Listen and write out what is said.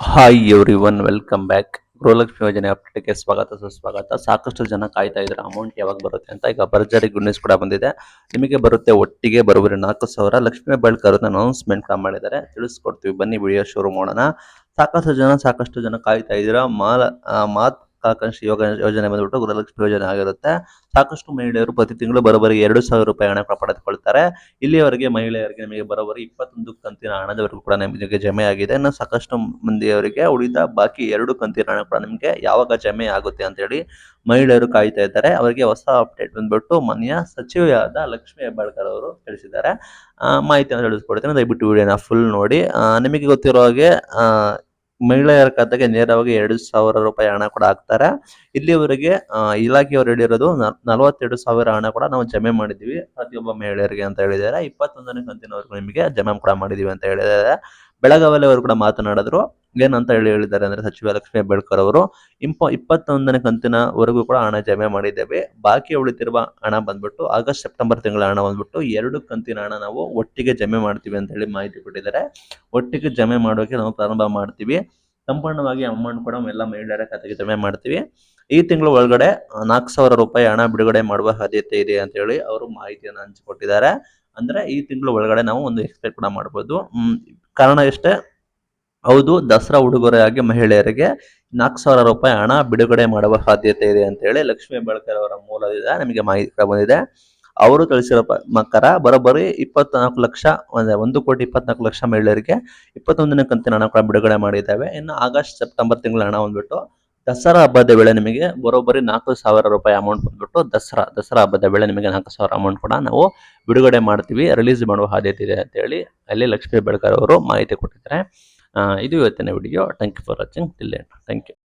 Hi everyone welcome back Gruhalakshmi ಯೋಜನೆ ಅಪ್ಡೇಟ್ಗೆ ಸ್ವಾಗತ, ಸುಸ್ವಾಗತ. ಸಾಕಷ್ಟು ಜನ ಕಾಯ್ತಾ ಇದ್ದಾರೆ. ಅಮೌಂಟ್ ಯಾವಾಗ ಬರುತ್ತೆ ಅಂತ ಈಗ ಭರ್ಜರಿ ಗುಡ್ ನ್ಯೂಸ್ ಕೂಡ ಬಂದಿದೆ. ನಿಮಗೆ ಬರುತ್ತೆ ಒಟ್ಟಿಗೆ ಬರುವರಿ ನಾಲ್ಕು ಸಾವಿರ. ಲಕ್ಷ್ಮೀ ಹೆಬ್ಬಾಳ್ಕರ್ ಅನೌನ್ಸ್ಮೆಂಟ್ ಕೂಡ ಮಾಡಿದ್ದಾರೆ. ತಿಳಿಸ್ಕೊಡ್ತೀವಿ. ಬನ್ನಿ ವಿಡಿಯೋ ಶುರು ಮಾಡೋಣ ಸಾಕಷ್ಟು ಜನ ಸಾಕಷ್ಟು ಜನ ಕಾಯ್ತಾ ಇದ್ದೀರಾ. ಮಾಲ ಮಾತ್ ಆಕಾಂಕ್ಷಿ ಯೋಗ ಯೋಜನೆ ಬಂದ್ಬಿಟ್ಟು ಗೃಹಲಕ್ಷ್ಮಿ ಯೋಜನೆ ಆಗಿರುತ್ತೆ. ಸಾಕಷ್ಟು ಮಹಿಳೆಯರು ಪ್ರತಿ ತಿಂಗಳು ಬರೋಬ್ಬರಿಗೆ ಎರಡು ಸಾವಿರ ರೂಪಾಯಿ ಹಣ ಪಡೆದುಕೊಳ್ತಾರೆ ಇಲ್ಲಿಯವರೆಗೆ ಮಹಿಳೆಯರಿಗೆ ನಿಮಗೆ ಬರೋಬ್ಬರಿ ಇಪ್ಪತ್ತೊಂದು ಕಂತಿನ ಹಣದವರೆಗೂ ಕೂಡ ನಿಮಗೆ ಜಮೆ ಆಗಿದೆ. ಇನ್ನು ಸಾಕಷ್ಟು ಮಂದಿಯವರಿಗೆ ಉಳಿದ ಬಾಕಿ ಎರಡು ಕಂತಿನ ಹಣ ಕೂಡ ನಿಮಗೆ ಯಾವಾಗ ಜಮೆ ಆಗುತ್ತೆ ಅಂತ ಹೇಳಿ ಮಹಿಳೆಯರು ಕಾಯ್ತಾ ಇದ್ದಾರೆ. ಅವರಿಗೆ ಹೊಸ ಅಪ್ಡೇಟ್ ಬಂದ್ಬಿಟ್ಟು ಮನೆಯ ಸಚಿವೆಯಾದ ಲಕ್ಷ್ಮಿ ಹೆಬ್ಬಾಳ್ಕರ್ ಅವರು ತಿಳಿಸಿದ್ದಾರೆ. ಮಾಹಿತಿಯನ್ನು ತಿಳಿಸ್ಕೊಡ್ತೀನಿ. ದಯವಿಟ್ಟು ವಿಡಿಯೋನ ಫುಲ್ ನೋಡಿ. ನಿಮಗೆ ಗೊತ್ತಿರೋ ಹಾಗೆ ಮಹಿಳೆಯರ ಖಾತೆಗೆ ನೇರವಾಗಿ ಎರಡು ಸಾವಿರ ರೂಪಾಯಿ ಹಣ ಕೂಡ ಹಾಕ್ತಾರೆ. ಇಲ್ಲಿವರೆಗೆ ಇಲಾಖೆಯವರು ಹೇಳಿರೋದು ನಲವತ್ತೆರಡು ಸಾವಿರ ಹಣ ಕೂಡ ನಾವು ಜಮೆ ಮಾಡಿದ್ವಿ ಪ್ರತಿಯೊಬ್ಬ ಮಹಿಳೆಯರಿಗೆ ಅಂತ ಹೇಳಿದ್ದಾರೆ. ಇಪ್ಪತ್ತೊಂದನೇ ಕಂತಿನವರೆಗೂ ನಿಮಗೆ ಜಮೆ ಕೂಡ ಮಾಡಿದೀವಿ ಅಂತ ಹೇಳಿದ್ದಾರೆ. ಬೆಳಗಾವಲ್ಲಿ ಅವರು ಕೂಡ ಮಾತನಾಡಿದ್ರು. ಏನಂತ ಹೇಳಿ ಹೇಳಿದ್ದಾರೆ ಅಂದ್ರೆ ಸಚಿವ ಲಕ್ಷ್ಮೀ ಬೆಳ್ಕರ್ ಅವರು, ಇಂಪ, ಇಪ್ಪತ್ತೊಂದನೇ ಕಂತಿನವರೆಗೂ ಕೂಡ ಹಣ ಜಮೆ ಮಾಡಿದ್ದೇವೆ. ಬಾಕಿ ಉಳಿತಿರುವ ಹಣ ಬಂದ್ಬಿಟ್ಟು ಆಗಸ್ಟ್, ಸೆಪ್ಟೆಂಬರ್ ತಿಂಗಳ ಹಣ ಬಂದ್ಬಿಟ್ಟು ಎರಡು ಕಂತಿನ ಹಣ ನಾವು ಒಟ್ಟಿಗೆ ಜಮೆ ಮಾಡ್ತೀವಿ ಅಂತ ಹೇಳಿ ಮಾಹಿತಿ ಕೊಟ್ಟಿದ್ದಾರೆ. ಒಟ್ಟಿಗೆ ಜಮೆ ಮಾಡೋಕೆ ನಾವು ಪ್ರಾರಂಭ ಮಾಡ್ತೀವಿ. ಸಂಪೂರ್ಣವಾಗಿ ಅಮೌಂಟ್ ಕೂಡ ಎಲ್ಲ ಮಹಿಳೆಯರ ಖಾತೆಗೆ ಜಮೆ ಮಾಡ್ತೀವಿ. ಈ ತಿಂಗಳ ಒಳಗಡೆ ನಾಲ್ಕು ಸಾವಿರ ರೂಪಾಯಿ ಹಣ ಬಿಡುಗಡೆ ಮಾಡುವ ಸಾಧ್ಯತೆ ಇದೆ ಅಂತ ಹೇಳಿ ಅವರು ಮಾಹಿತಿಯನ್ನು ಹಂಚಿಕೊಟ್ಟಿದ್ದಾರೆ. ಅಂದ್ರೆ ಈ ತಿಂಗಳ ಒಳಗಡೆ ನಾವು ಒಂದು ಎಕ್ಸ್ಪೆಕ್ಟ್ ಕೂಡ ಮಾಡ್ಬೋದು. ಕಾರಣ ಎಷ್ಟೇ? ಹೌದು, ದಸರಾ ಉಡುಗೊರೆಯಾಗಿ ಮಹಿಳೆಯರಿಗೆ ನಾಲ್ಕು ಸಾವಿರ ರೂಪಾಯಿ ಹಣ ಬಿಡುಗಡೆ ಮಾಡುವ ಸಾಧ್ಯತೆ ಇದೆ ಅಂತ ಹೇಳಿ ಲಕ್ಷ್ಮೀ ಬೆಳಕರ್ ಅವರ ಮೂಲದಿಂದ ನಮಗೆ ಮಾಹಿತಿ ಬಂದಿದೆ. ಅವರು ತಿಳಿಸಿರೋ ಮಕ್ಕರ ಬರೋಬ್ಬರಿ ಇಪ್ಪತ್ನಾಲ್ಕು ಲಕ್ಷ ಒಂದು ಒಂದು ಕೋಟಿ ಇಪ್ಪತ್ನಾಲ್ಕು ಲಕ್ಷ ಮಹಿಳೆಯರಿಗೆ ಇಪ್ಪತ್ತೊಂದನೇ ಕಂತಿನ ಹಣ ಕೂಡ ಬಿಡುಗಡೆ ಮಾಡಿದ್ದಾವೆ. ಇನ್ನು ಆಗಸ್ಟ್, ಸೆಪ್ಟೆಂಬರ್ ತಿಂಗಳ ಹಣ ಬಂದ್ಬಿಟ್ಟು ದಸರಾ ಹಬ್ಬದ ವೇಳೆ ನಿಮಗೆ ಬರೋಬ್ಬರಿ ನಾಲ್ಕು ಸಾವಿರ ರೂಪಾಯಿ ಅಮೌಂಟ್ ಬಂದ್ಬಿಟ್ಟು ದಸರಾ ದಸರಾ ಹಬ್ಬದ ವೇಳೆ ನಿಮಗೆ ನಾಲ್ಕು ಸಾವಿರ ಅಮೌಂಟ್ ಕೂಡ ನಾವು ಬಿಡುಗಡೆ ಮಾಡ್ತೀವಿ ರಿಲೀಸ್ ಮಾಡುವ ಸಾಧ್ಯತೆ ಇದೆ ಅಂತ ಹೇಳಿ ಅಲ್ಲಿ ಲಕ್ಷ್ಮೀ ಬೆಳಕಾರ್ ಅವರು ಮಾಹಿತಿ ಕೊಟ್ಟಿದ್ದಾರೆ. ಇದು ಇವತ್ತಿನ video thank you for watching till thank you